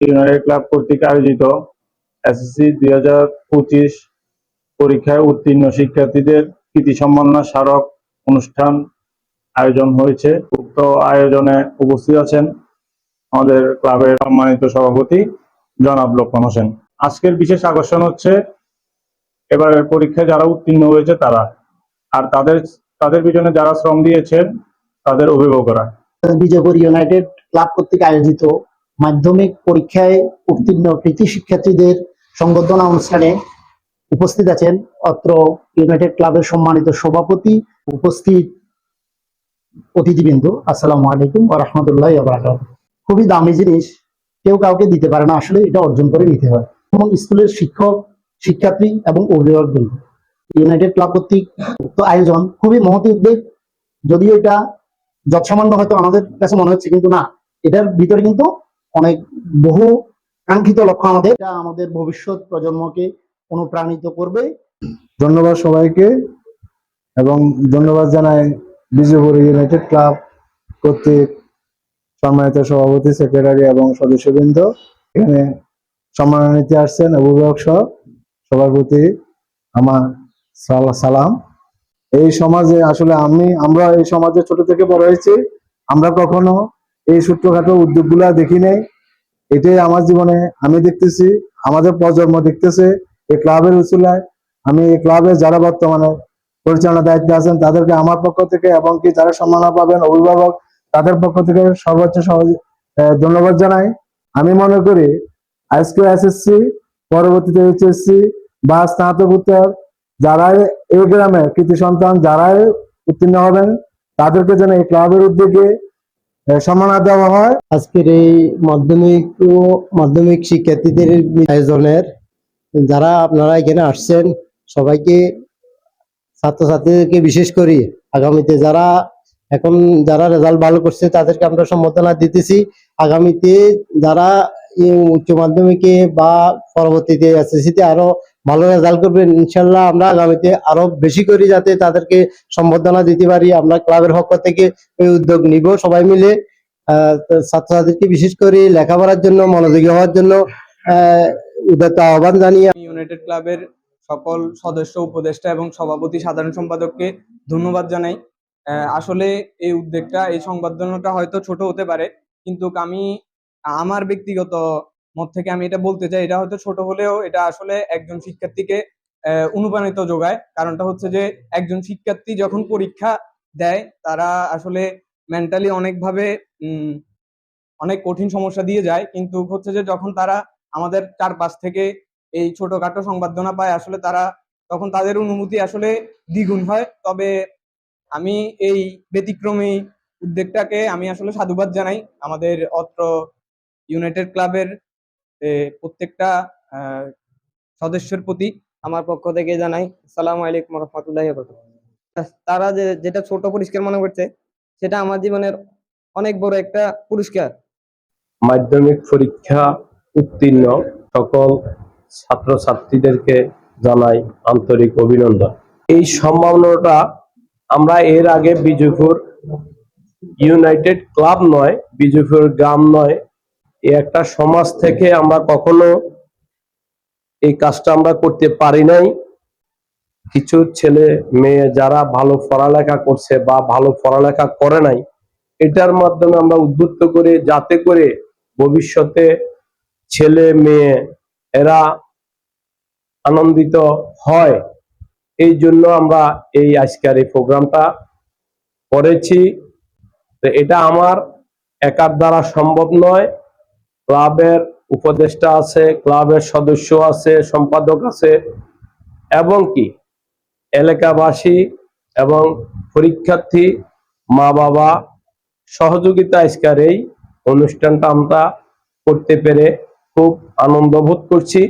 United club কর্তৃক আয়োজিত SSC দুই হাজার পঁচিশ পরীক্ষায় উত্তীর্ণ শিক্ষার্থীদের কৃতি সম্মাননা স্মারক অনুষ্ঠান আয়োজন হয়েছে। উক্ত আয়োজনে উপস্থিত আছেন আমাদের ক্লাবের সম্মানিত সভাপতি জনাব লোকমান হোসেন। আজকের বিশেষ আকর্ষণ হচ্ছে, এবারের পরীক্ষায় যারা উত্তীর্ণ হয়েছে তারা, আর তাদের তাদের পিছনে যারা শ্রম দিয়েছেন, তাদের অভিভাবকরা। বিজয়পুর ইউনাইটেড ক্লাব কর্তৃক আয়োজিত মাধ্যমিক পরীক্ষায় উত্তীর্ণ কৃতি শিক্ষার্থীদের সংবর্ধনা অনুষ্ঠানে উপস্থিত আছেন অত্র ইউনাইটেড ক্লাবের সম্মানিত সভাপতি উপস্থিত অতিথিবৃন্দ। আসসালামু আলাইকুম রাহমাতুল্লাহি খুবই দামি জিনিস, কেউ কাউকে দিতে পারে না, আসলে এটা অর্জন করে নিতে হয়। এবং স্কুলের শিক্ষক, শিক্ষার্থী এবং অভিভাবকবৃন্দ। ইউনাইটেড ক্লাব কর্তৃক আয়োজন খুবই মহতি উদ্যোগ যদিও এটা যৎসামান্য হয়তো আমাদের কাছে মনে হচ্ছে, কিন্তু না। এটার ভিতরে কিন্তু অনেক বহু কাঙ্ক্ষিত লক্ষ্য আমাদের এটা আমাদের ভবিষ্যৎ প্রজন্মকে অনুপ্রাণিত করবে। ধন্যবাদ সবাইকে, এবং ধন্যবাদ জানাই বিজয়পুর ইউনাইটেড ক্লাব কর্তৃক সম্মানিত সভাপতি সেক্রেটারি এবং সদস্যবৃন্দ। এখানে সম্মাননা নিতে আসছেন অভিভাবক সহ সবার প্রতি আমার সাল- সালাম। এই সমাজে আসলে আমি, আমরা এই সমাজে ছোট থেকে বড় হয়েছি, আমরা কখনো এই ছোট্টখাটো উদ্যোগগুলা দেখি নাই। এটাই আমার জীবনে আমি দেখতেছি, আমাদের প্রজন্ম দেখতেছে, এই ক্লাবের উসুলায় আমি এই ক্লাবের যারা বর্তমানে পরিচালনা দায়িত্বে আছেন, তাদেরকে আমার পক্ষ থেকে এবং কি যারা সম্মাননা পাবেন, অভিভাবক, তাদের পক্ষ থেকে সর্বোচ্চ ধন্যবাদ জানাই। আমি মনে করি, আজকে এসএসসি পরবর্তীতে এইচএসসি বা স্নাতকোত্তর, যারাই এই গ্রামে কৃতি সন্তান, যারাই উত্তীর্ণ হবেন, তাদেরকে যেন এই ক্লাবের উদ্যোগে সম্মাননা দেওয়া হয়। আজকের এই মাধ্যমিক ও মাধ্যমিক শিক্ষার্থীদের আয়োজনের, যারা আপনারা এখানে আসছেন, সবাইকে, ছাত্রছাত্রীদেরকে বিশেষ করে আগামীতে যারা এখন যারা রেজাল্ট ভালো করছে, তাদেরকে আমরা সম্বোধনা দিতেছি। আগামীতে যারা উচ্চ মাধ্যমিকে বা পরবর্তীতে এসএসসিতে আরও ভালো রেজাল্ট করবেন। ইনশাল্লাহ আমরা আগামীতে আরও বেশি করে যাতে তাদেরকে সম্বর্ধনা দিতে পারি। আমরা ক্লাবের পক্ষ থেকে এই উদ্যোগ নিব সবাই মিলে। ছাত্রছাত্রীকে বিশেষ করে লেখাপড়ার জন্য, মনোযোগী হওয়ার জন্য উদাত্ত আহ্বান জানিয়ে ইউনাইটেড ক্লাবের সকল সদস্য, উপদেষ্টা এবং সভাপতি, সাধারণ সম্পাদককে ধন্যবাদ জানাই। আসলে এই উদ্যোগটা, এই সংবর্ধনাটা হয়তো ছোট হতে পারে, কিন্তু আমি আমার ব্যক্তিগত মত থেকে আমি এটা বলতে চাই, এটা হয়তো ছোট হলেও এটা আসলে একজন শিক্ষার্থীকে অনুপ্রাণিত যোগায়। কারণটা হচ্ছে যে, একজন শিক্ষার্থী যখন পরীক্ষা দেয়, তারা আসলে মেন্টালি অনেকভাবে অনেক কঠিন সমস্যা দিয়ে যায়। কিন্তু হচ্ছে যে, যখন তারা আমাদের চারপাশ থেকে এই ছোটখাটো সংবর্ধনা পায়, আসলে তারা তখন তাদের অনুমতি আসলে দ্বিগুণ হয়। তবে আমি এই ব্যতিক্রমী উদ্যোগটাকে আমি আসলে সাধুবাদ জানাই। আমাদের অত্র ইউনাইটেড ক্লাবের প্রত্যেকটা সদস্যের প্রতি আমার পক্ষ থেকে জানাই সালাম আলাইকুম রহমতুল্লাহ তারা যে, যেটা ছোট পুরস্কার মনে করছে, সেটা আমার জীবনের অনেক বড় একটা পুরস্কার। মাধ্যমিক পরীক্ষা উত্তীর্ণ সকল ছাত্রছাত্রীদেরকে জানাই আন্তরিক অভিনন্দন। এই সম্ভাবনাটা আমরা এর আগে বিজয়পুর ইউনাইটেড ক্লাব নয় বিজয়পুর গ্রাম নয় একটা সমাজ থেকে আমরা কখনো এই কাজটা আমরা করতে পারি নাই। কিছু ছেলে মেয়ে যারা ভালো পড়ালেখা করছে বা ভালো পড়ালেখা করে নাই, এটার মাধ্যমে আমরা উদ্বুদ্ধ করে, যাতে করে ভবিষ্যতে ছেলে মেয়ে এরা আনন্দিত হয়। এই জন্য আমরা এই আজকের এই প্রোগ্রামটা করেছি। এটা আমার একার দ্বারা সম্ভব নয়। ক্লাবের উপদেষ্টা আছে, ক্লাবের সদস্য আছে, সম্পাদক আছে, এবং কি? এলাকাবাসী এবং পরীক্ষার্থী মা বাবা সহযোগিতা আজকের এই অনুষ্ঠানটা আমরা করতে পেরে খুব আনন্দ বোধ করছি।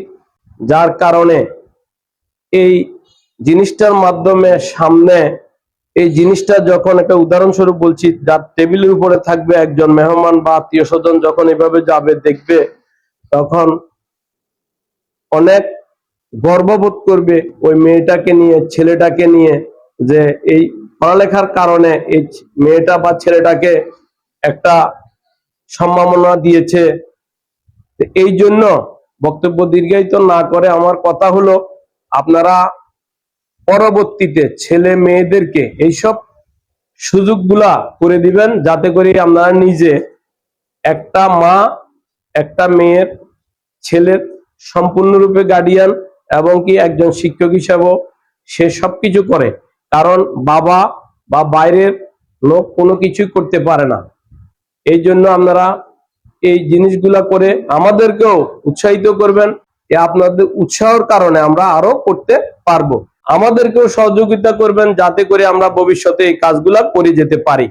যার কারণে এই জিনিসটার মাধ্যমে সামনে এই জিনিসটা যখন একটা উদাহরণস্বরূপ বলছি, যার টেবিলের উপরে থাকবে একজন মেহমান বা আত্মীয় স্বজন যখন এভাবে যাবে, দেখবে তখন অনেক গর্ববোধ করবে ওই মেয়েটাকে নিয়ে, ছেলেটাকে নিয়ে যে এই পড়ালেখার কারণে এই মেয়েটা বা ছেলেটাকে একটা সম্ভাবনা দিয়েছে। এই জন্য বক্তব্য দীর্ঘায়িত না করে আমার কথা হলো, আপনারা পরবর্তীতে ছেলে মেয়েদেরকে এইসব সুযোগগুলা করে দিবেন, যাতে করে আপনারা নিজে একটা মা, একটা মেয়ের ছেলের সম্পূর্ণরূপে গার্ডিয়ান এবং কি একজন শিক্ষক হিসাবেও সে সবকিছু করে। কারণ বাবা বা বাইরের লোক কোনো কিছুই করতে পারে না। এই জন্য আপনারা এই জিনিসগুলা করে আমাদেরকেও উৎসাহিত করবেন। আপনাদের উৎসাহর কারণে আমরা আরও করতে পারব। আমাদেরকেও সহযোগিতা করবেন যাতে করে আমরা ভবিষ্যতে এই কাজগুলা করে যেতে পারি।